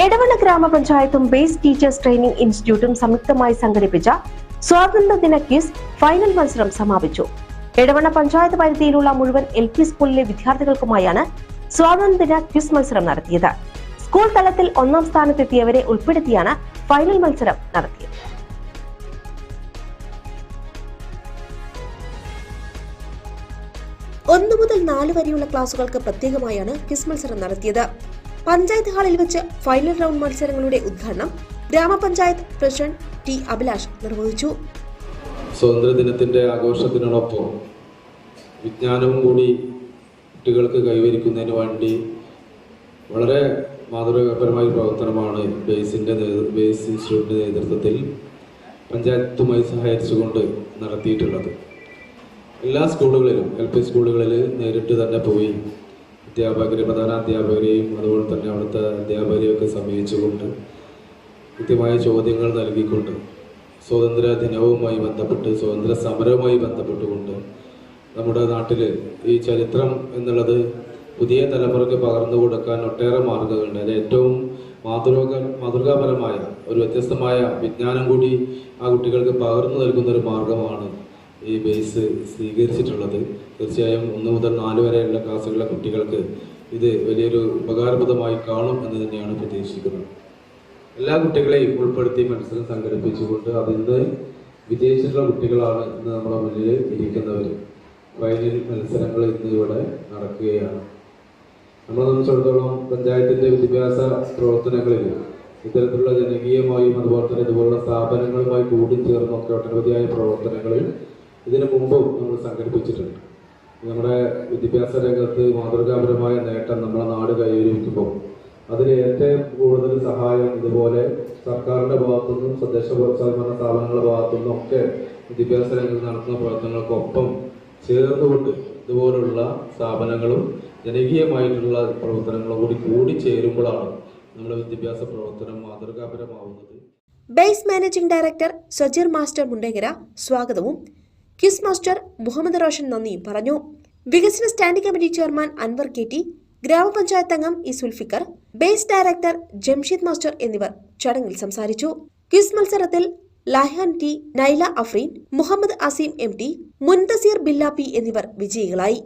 എടവണ്ണ ഗ്രാമപഞ്ചായത്തും base teachers training ഇൻസ്റ്റിറ്റ്യൂട്ടും സംയുക്തമായി സംഘടിപ്പിച്ച സ്വാതന്ത്ര്യദിന ക്വിസ് ഫൈനൽ മത്സരം സമാപിച്ചു. എടവണ്ണ പഞ്ചായത്ത് പരിധിയിലുള്ള മുഴുവൻ എൽ പി സ്കൂളിലെ വിദ്യാർത്ഥികൾക്കുമായാണ് സ്വാതന്ത്ര്യദിന ക്വിസ് മത്സരം നടത്തിയത്. സ്കൂൾ തലത്തിൽ ഒന്നാം സ്ഥാനത്തെത്തിയവരെ ഉൾപ്പെടുത്തിയാണ് ഫൈനൽ മത്സരം നടത്തിയത്. ഒന്നു മുതൽ നാല് വരെയുള്ള ക്ലാസുകൾക്ക് പ്രത്യേകമായാണ് ക്വിസ് മത്സരം നടത്തിയത്. പഞ്ചായത്ത് ഹാളിൽ വെച്ച് ഫൈനൽ റൗണ്ട് മത്സരങ്ങളുടെ ഉദ്ഘാടനം ഗ്രാമപഞ്ചായത്ത് പ്രസിഡന്റ് ടി അഭിലാഷ് നിർവഹിച്ചു. സ്വാതന്ത്ര്യദിനത്തിന്റെ ആഘോഷത്തിനോടൊപ്പം വിജ്ഞാനവും കൂടി കുട്ടികൾക്ക് കൈവരിക്കുന്നതിന് വേണ്ടി വളരെ മാതൃകാപരമായ പ്രവർത്തനമാണ് ബേസിന്റെ ബേസ് ഇൻസ്റ്റിറ്റ്യൂട്ടിന്റെ നേതൃത്വത്തിൽ പഞ്ചായത്തുമായി സഹകരിച്ചുകൊണ്ട് നടത്തിയിട്ടുള്ളത്. എല്ലാ സ്കൂളുകളിലും എൽ പി സ്കൂളുകളിൽ നേരിട്ട് തന്നെ പോയി അധ്യാപകരെ പ്രധാന അധ്യാപകരെയും അതുപോലെ തന്നെ അവിടുത്തെ അധ്യാപകരെയൊക്കെ സമീപിച്ചുകൊണ്ട് കൃത്യമായ ചോദ്യങ്ങൾ നൽകിക്കൊണ്ട് സ്വാതന്ത്ര്യ ദിനവുമായി ബന്ധപ്പെട്ട് സ്വാതന്ത്ര്യ സമരവുമായി ബന്ധപ്പെട്ടുകൊണ്ട് നമ്മുടെ നാട്ടിൽ ഈ ചരിത്രം എന്നുള്ളത് പുതിയ തലമുറയ്ക്ക് പകർന്നു കൊടുക്കാൻ ഒട്ടേറെ മാർഗങ്ങളുണ്ട്. അതിൽ ഏറ്റവും മാതൃക മാതൃകാപരമായ ഒരു വ്യത്യസ്തമായ വിജ്ഞാനം കൂടി ആ കുട്ടികൾക്ക് പകർന്നു നൽകുന്ന ഒരു മാർഗമാണ് ഈ ബേസ് സ്വീകരിച്ചിട്ടുള്ളത്. തീർച്ചയായും ഒന്ന് മുതൽ നാല് വരെയുള്ള ക്ലാസ്സുകളിലെ കുട്ടികൾക്ക് ഇത് വലിയൊരു ഉപകാരപ്രദമായി കാണും എന്ന് തന്നെയാണ് പ്രതീക്ഷിക്കുന്നത്. എല്ലാ കുട്ടികളെയും ഉൾപ്പെടുത്തി മത്സരം സംഘടിപ്പിച്ചുകൊണ്ട് അതിന്റെ വിജയിച്ചിട്ടുള്ള കുട്ടികളാണ് ഇന്ന് നമ്മുടെ മുന്നിൽ ഇരിക്കുന്നവർ ഫൈനൽ മത്സരങ്ങൾ ഇന്ന് ഇവിടെ നടക്കുകയാണ്. നമ്മളെ സംബന്ധിച്ചിടത്തോളം പഞ്ചായത്തിന്റെ വിദ്യാഭ്യാസ പ്രവർത്തനങ്ങളിൽ ഇത്തരത്തിലുള്ള ജനകീയമായും അതുപോലെ തന്നെ ഇതുപോലുള്ള സ്ഥാപനങ്ങളുമായി കൂടിച്ചേർന്നൊക്കെ ഒട്ടനവധിയായ പ്രവർത്തനങ്ങളിൽ ഇതിനു മുമ്പും നമ്മൾ സംഘടിപ്പിച്ചിട്ടുണ്ട്. നമ്മുടെ വിദ്യാഭ്യാസ രംഗത്ത് മാതൃകാപരമായ നേട്ടം നമ്മുടെ നാട് കൈവരിക്കുമ്പോൾ അതിന് ഏറ്റവും കൂടുതൽ സഹായം ഇതുപോലെ സർക്കാരിന്റെ ഭാഗത്തുനിന്നും തദ്ദേശ സ്വയംഭരണ സ്ഥാപനങ്ങളുടെ ഭാഗത്തുനിന്നും ഒക്കെ വിദ്യാഭ്യാസ രംഗത്ത് നടത്തുന്ന പ്രവർത്തനങ്ങൾക്കൊപ്പം ചേർന്നുകൊണ്ട് ഇതുപോലുള്ള സ്ഥാപനങ്ങളും ജനകീയമായിട്ടുള്ള പ്രവർത്തനങ്ങളും കൂടി കൂടി ചേരുമ്പോഴാണ് നമ്മുടെ വിദ്യാഭ്യാസ പ്രവർത്തനം മാതൃകാപരമാവുന്നത്. Base managing director Sajeer master Mundenkara സ്വാഗതവും ക്വിസ് മാസ്റ്റർ മുഹമ്മദ് റോഷൻ നന്ദി പറഞ്ഞു. വികസന standing committee chairman Anwar K T ഗ്രാമപഞ്ചായത്ത് അംഗം E Sulfikar base director Jamsheed master എന്നിവർ ചടങ്ങിൽ സംസാരിച്ചു. ക്വിസ് മത്സരത്തിൽ Lahan T Naila Afreen Muhammad Aseem M T Muntaseer Billappi എന്നിവർ വിജയികളായി.